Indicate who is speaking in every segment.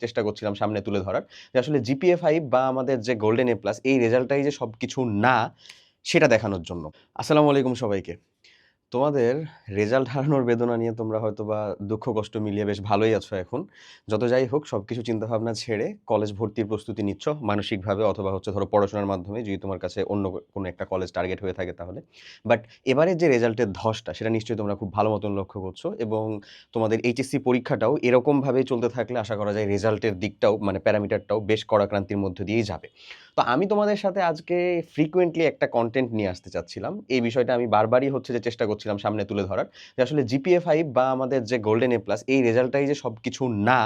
Speaker 1: চেষ্টা করছিলাম সামনে তুলে ধরার। যে আসলে জিপিএ ফাইভ বা আমাদের যে গোল্ডেন এ প্লাস এই রেজাল্টটাই যে সব কিছু না, সেটা দেখানোর জন্য। আসসালামু আলাইকুম সবাইকে। তোমাদের রেজাল্ট হারানোর বেদনা নিয়ে তোমরা হয়তো বা দুঃখ, কষ্ট মিলিয়ে বেশ ভালোই আছো এখন। যত যাই হোক সব কিছু চিন্তাভাবনা ছেড়ে কলেজ ভর্তির প্রস্তুতি নিচ্ছ মানসিকভাবে অথবা হচ্ছে ধরো পড়াশোনার মাধ্যমে যদি তোমার কাছে অন্য কোনো একটা কলেজ টার্গেট হয়ে থাকে তাহলে। বাট এবারে যে রেজাল্টের ধসটা, সেটা নিশ্চয়ই তোমরা খুব ভালো মতন লক্ষ্য করছ এবং তোমাদের এইচএসসি পরীক্ষাটাও এরকমভাবেই চলতে থাকলে আশা করা যায় রেজাল্টের দিকটাও মানে প্যারামিটারটাও বেশ কড়াক্রান্তির মধ্যে দিয়েই যাবে। তো আমি তোমাদের সাথে আজকে ফ্রিকুয়েন্টলি একটা কন্টেন্ট নিয়ে আসতে চাচ্ছিলাম। এই বিষয়টা আমি বারবারই হচ্ছে যে চেষ্টা করছিলাম সামনে তুলে ধরার যে আসলে জিপিএ ফাইভ বা আমাদের যে গোল্ডেন এ প্লাস এই রেজাল্টটাই যে সব কিছু না,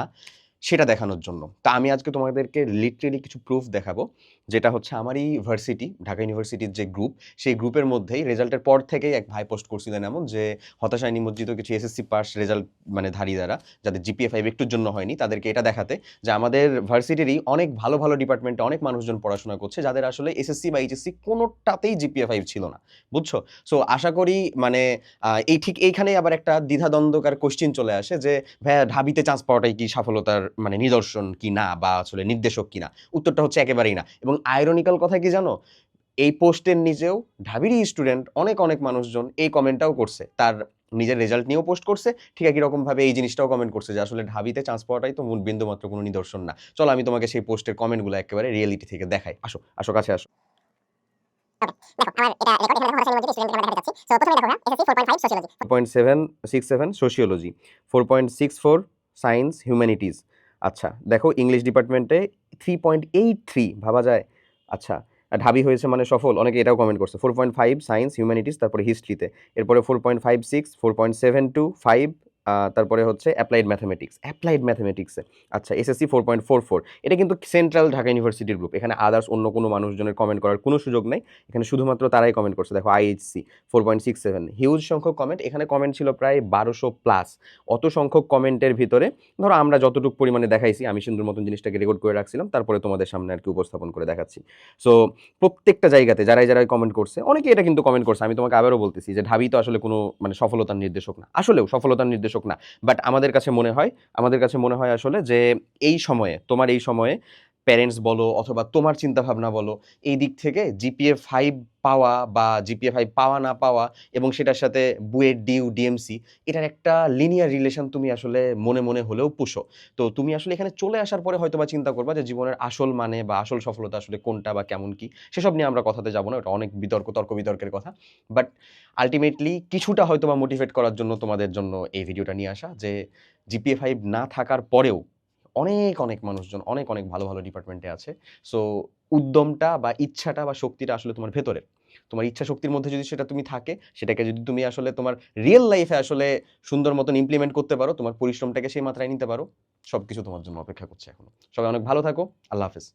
Speaker 1: সেটা দেখানোর জন্য। তা আমি আজকে তোমাদেরকে লিটারেলি কিছু প্রুফ দেখাবো। যেটা হচ্ছে আমারই ভার্সিটি, ঢাকা ইউনিভার্সিটির যে গ্রুপ সেই গ্রুপের মধ্যেই রেজাল্টের পর থেকেই এক ভাই পোস্ট করছিলেন এমন যে, হতাশায় নিমজ্জিত কিছু এসএসসি পাস রেজাল্ট মানে ধারী দ্বারা, যাদের জিপিএ ফাইভ একটুর জন্য হয়নি, তাদেরকে এটা দেখাতে যে আমাদের ভার্সিটিরই অনেক ভালো ভালো ডিপার্টমেন্টে অনেক মানুষজন পড়াশোনা করছে, যাদের আসলে এসএসসি বা এইচএসসি কোনোটাতেই জিপিএ ফাইভ ছিল না। বুঝছ? সো আশা করি মানে এই ঠিক এইখানেই আবার একটা দ্বিধাদ্বন্দ্বকার কোশ্চিন চলে আসে যে, ভাইয়া, ঢাবিতে চান্স পাওয়াটাই কি সফলতার মানে নিদর্শন কি না বা আসলে নির্দেশক কি না? উত্তরটা হচ্ছে একেবারেই না। এবং আয়রনিক্যাল কথা কি জানো? এই পোস্টের নিচেও ঢাবিরই স্টুডেন্ট অনেক অনেক মানুষজন এই কমেন্টটাও করছে। তার নিজের রেজাল্ট নিয়েও পোস্ট করছে। ঠিক একই রকমভাবে এই জিনিসটাও কমেন্ট করছে যে আসলে ঢাবিতে চান্স পাওয়াটাই তো মূল বিন্দু মাত্র কোনো নিদর্শন না। চলো আমি তোমাকে সেই পোস্টের কমেন্টগুলো একেবারে রিয়েলিটি থেকে দেখাই। আসো আসো কাছে আসো।
Speaker 2: দেখো আমার এটা রেকর্ড এখানে হতাশা নিমজ্জিত স্টুডেন্টদের আমরা দেখাচ্ছি সো প্রথমে দেখো SSC 4.5 sociology
Speaker 1: point seven six seven sociology four point six four science humanities আচ্ছা দেখো ইংলিশ ডিপার্টমেন্টে থ্রি পয়েন্ট এইট থ্রি ভাবা যায়। আচ্ছা ঢাবি হয়েছে মানে সফল, অনেকে এটাও কমেন্ট করছে। Four point five science humanities তারপরে হিস্ট্রিতে এরপরে four point five six four point seven two five তারপরে হচ্ছে অ্যাপ্লাইড ম্যাথমেটিক্স অ্যাপ্লাইড ম্যাথমেটিক্সে আচ্ছা SSC four point four four এটা কিন্তু সেন্ট্রাল ঢাকা ইউনিভার্সিটির গ্রুপ এখানে আদার্স অন্য কোনো মানুষজনের কমেন্ট করার কোনো সুযোগ নেই। এখানে শুধুমাত্র তারাই কমেন্ট করছে। দেখো IHC four point six seven huge সংখ্যক কমেন্ট এখানে কমেন্ট ছিল প্রায় বারোশো প্লাস অত সংখ্যক কমেন্টের ভিতরে, ধরো আমরা যতটুকু পরিমাণে দেখাইছি, আমি সুন্দর মতন জিনিসটাকে রেকর্ড করে রাখছিলাম, তারপরে তোমাদের সামনে আর কি উপস্থাপন করে দেখাচ্ছি। সো প্রত্যেকটা জায়গাতে যারাই যারাই কমেন্ট করছে অনেকে এটা কিন্তু কমেন্ট করছে। আমি তোমাকে আবারও বলতেছি যে ঢাবি তো আসলে কোনো মানে সফলতার নির্দেশক না। আসলেও সফলতার নির্দেশক না। বাট আমাদের কাছে মনে হয়, আমাদের কাছে মনে হয় আসলে যে এই সময়ে, তোমার এই সময়ে প্যারেন্টস বলো অথবা তোমার চিন্তা ভাবনা বলো, এই দিক থেকে জিপিএ ফাইভ পাওয়া বা জিপিএ ফাইভ পাওয়া না পাওয়া এবং সেটার সাথে বুয়েট, ডিউ ডিএমসি এটার একটা লিনিয়ার রিলেশন তুমি আসলে মনে মনে হলেও পুষো। তো তুমি আসলে এখানে চলে আসার পরে হয়তো বা চিন্তা করবা যে জীবনের আসল মানে বা আসল সফলতা আসলে কোনটা বা কেমন কি, সেসব নিয়ে আমরা কথাতে যাব না, ওটা অনেক বিতর্ক, তর্ক বিতর্কের কথা। বাট আলটিমেটলি কিছুটা হয়তো বা মোটিভেট করার জন্য তোমাদের জন্য এই ভিডিওটা নিয়ে আসা যে জিপিএ ফাইভ না থাকার পরেও অনেক অনেক মানুষজন, অনেক অনেক ভালো ভালো ডিপার্টমেন্টে আছে। সো উদ্যমটা বা ইচ্ছাটা বা শক্তিটা আসলে তোমার ভেতরে। তোমার ইচ্ছা শক্তির মধ্যে যদি সেটা তুমি থাকে, সেটাকে যদি তুমি আসলে তোমার রিয়েল লাইফে আসলে সুন্দর মতন ইমপ্লিমেন্ট করতে পারো, তোমার পরিশ্রমটাকে সেই মাত্রায় নিতে পারো সব কিছু তোমার জন্য অপেক্ষা করছে এখন। সবাই অনেক ভালো থাকো, আল্লাহ হাফেজ।